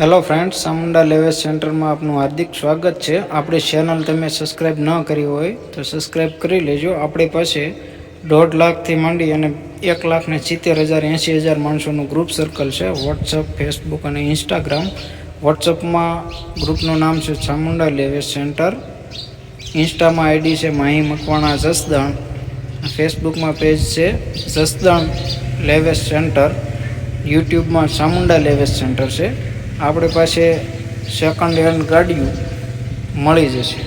Hello friends Chamunda લેવેસ સેન્ટરમાં આપનું હાર્દિક સ્વાગત છે. આપણી ચેનલ તમે સબસ્ક્રાઈબ ન કરી હોય તો સબસ્ક્રાઈબ કરી લેજો. આપણી પાસે દોઢ લાખથી માંડી અને એક લાખ ને સિત્તેર હજાર એંસી હજાર માણસોનું ગ્રુપ સર્કલ છે. વોટ્સઅપ ફેસબુક અને ઇન્સ્ટાગ્રામ વોટ્સઅપમાં ગ્રુપનું નામ છે ચામુંડા લેવેસ સેન્ટર ઇન્સ્ટામાં આઈડી છે માહી મકવાણા જસદણ. ફેસબુકમાં પેજ છે જસદણ લેવેસ સેન્ટર યુટ્યુબમાં ચામુંડા લેવેસ સેન્ટર છે. આપણી પાસે સેકન્ડ હેન્ડ ગાડીઓ મળી જશે.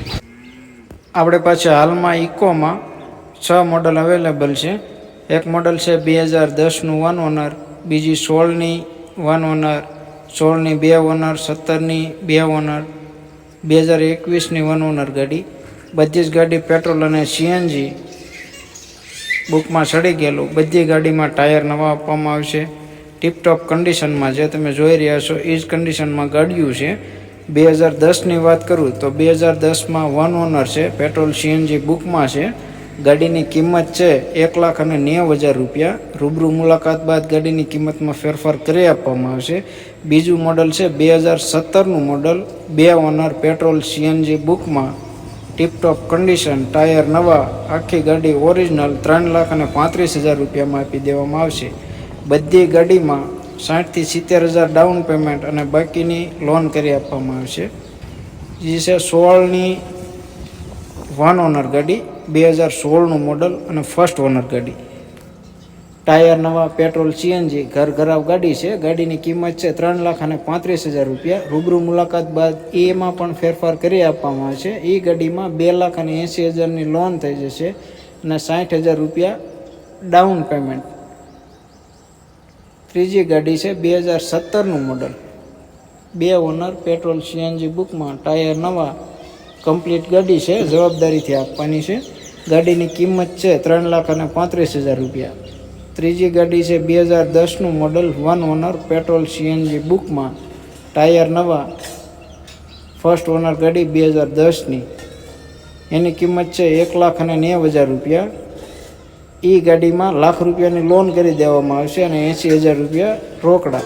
આપણે પાસે હાલમાં ઇકોમાં છ મોડલ અવેલેબલ છે. એક મોડલ છે બે હજાર દસનું વન ઓનર બીજી સોળની વન ઓનર સોળની બે ઓનર સત્તરની બે ઓનર બે હજાર એકવીસની વન ઓનર ગાડી. બધી જ ગાડી પેટ્રોલ અને સીએનજી બુકમાં સડી ગયેલું. બધી ગાડીમાં ટાયર નવા આપવામાં આવશે. ટીપટોપ કન્ડિશનમાં જે તમે જોઈ રહ્યા છો એ જ કન્ડિશનમાં ગાડીઓ છે. બે હજાર દસની વાત કરું તો બે હજાર દસમાં વન ઓનર છે પેટ્રોલ સીએનજી બુકમાં છે. ગાડીની કિંમત છે એક લાખ અને નેવ હજાર રૂપિયા. રૂબરૂ મુલાકાત બાદ ગાડીની કિંમતમાં ફેરફાર કરી આપવામાં આવશે. બીજું મોડલ છે બે હજાર સત્તરનું મોડલ બે ઓનર પેટ્રોલ સીએનજી બુકમાં ટીપટોપ કન્ડિશન ટાયર નવા. આખી ગાડી ઓરિજિનલ ત્રણ લાખ અને પાંત્રીસ હજાર રૂપિયામાં આપી દેવામાં આવશે. બધી ગાડીમાં સાઠથી સિત્તેર હજાર ડાઉન પેમેન્ટ અને બાકીની લોન કરી આપવામાં આવશે જે છે, સોળની વન ઓનર ગાડી, બે હજાર સોળનું મોડલ અને ફર્સ્ટ ઓનર ગાડી. ટાયર નવા પેટ્રોલ સીએનજી ઘર ઘરાવ ગાડી છે. ગાડીની કિંમત છે ત્રણ લાખ અને પાંત્રીસ હજાર રૂપિયા. રૂબરૂ મુલાકાત બાદ એમાં પણ ફેરફાર કરી આપવામાં આવશે એ ગાડીમાં બે લાખ અને એંસી હજારની લોન થઈ જશે અને સાઠ હજાર રૂપિયા ડાઉન પેમેન્ટ ત્રીજી ગાડી છે બે હજાર સત્તરનું મોડલ બે ઓનર પેટ્રોલ સીએનજી બુકમાં ટાયર નવા કમ્પ્લીટ ગાડી છે, જવાબદારીથી આપવાની છે. ગાડીની કિંમત છે ત્રણ લાખ અને પાંત્રીસ હજાર રૂપિયા. ત્રીજી ગાડી છે બે હજાર દસનું model one owner petrol CNG બુકમાં ટાયર નવા ફર્સ્ટ ઓનર ગાડી બે હજાર દસની. એની કિંમત છે એક લાખ અને નેવ હજાર રૂપિયા. એ ગાડીમાં લાખ રૂપિયાની લોન કરી દેવામાં આવશે અને એંસી હજાર રૂપિયા રોકડા.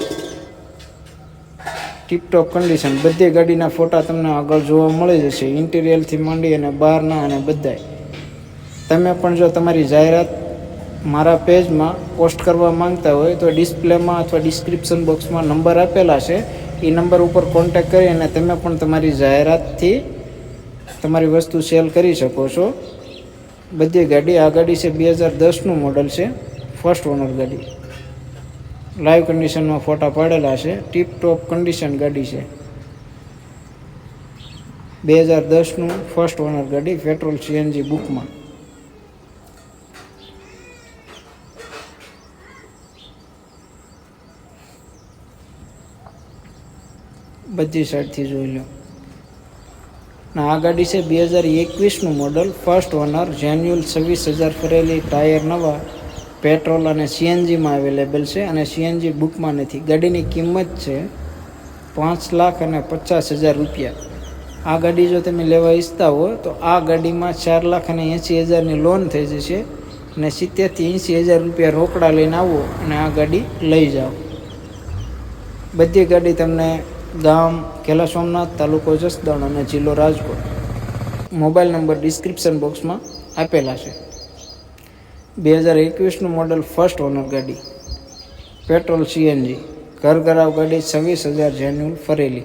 ટીપટોપ કન્ડિશન બધી ગાડીના ફોટા તમને આગળ જોવા મળી જશે. ઇન્ટિરિયરથી માંડી અને બહારના અને બધાય. તમે પણ જો તમારી જાહેરાત મારા પેજમાં પોસ્ટ કરવા માંગતા હોય તો ડિસ્પ્લેમાં અથવા ડિસ્ક્રિપ્શન બોક્સમાં નંબર આપેલા છે. એ નંબર ઉપર કોન્ટેક્ટ કરી અને તમે પણ તમારી જાહેરાતથી તમારી વસ્તુ સેલ કરી શકો છો. બધી ગાડી, આ ગાડી છે બે હજાર દસનું મોડલ છે ફર્સ્ટ ઓનર ગાડી. લાઈવ કન્ડિશનમાં ફોટા પાડેલા છે ટીપ ટોપ કન્ડિશન ગાડી છે. બે હજાર દસનું ફર્સ્ટ ઓનર ગાડી પેટ્રોલ સીએનજી બુકમાં બધી સાઈડથી જોઈ લો. આ ગાડી છે બે હજાર એકવીસનું મોડલ ફર્સ્ટ ઓનર જેન્યુઅલ છવ્વીસ હજાર ફરેલી ટાયર નવા પેટ્રોલ અને સીએનજીમાં અવેલેબલ છે અને સીએનજી બુકમાં નથી. ગાડીની કિંમત છે પાંચ લાખ અને પચાસ હજાર રૂપિયા. આ ગાડી જો તમે લેવા ઈચ્છતા હો, તો આ ગાડીમાં ચાર લાખ અને એંસી હજારની લોન થઈ જશે અને સિત્તેરથી એંસી હજાર રૂપિયા રોકડા લઈને આવો અને આ ગાડી લઈ જાઓ. બધી ગાડી તમને ગામ કેલા સોમનાથ તાલુકો જસદણ અને જિલ્લો રાજકોટ. મોબાઈલ નંબર ડિસ્ક્રિપ્શન બોક્સમાં આપેલા છે. બે હજાર એકવીસનું મોડલ ફર્સ્ટ ઓનર ગાડી. Petrol CNG. ઘર ઘરાવ ગાડી છવ્વીસ હજાર જેન્યુઅલ ફરેલી.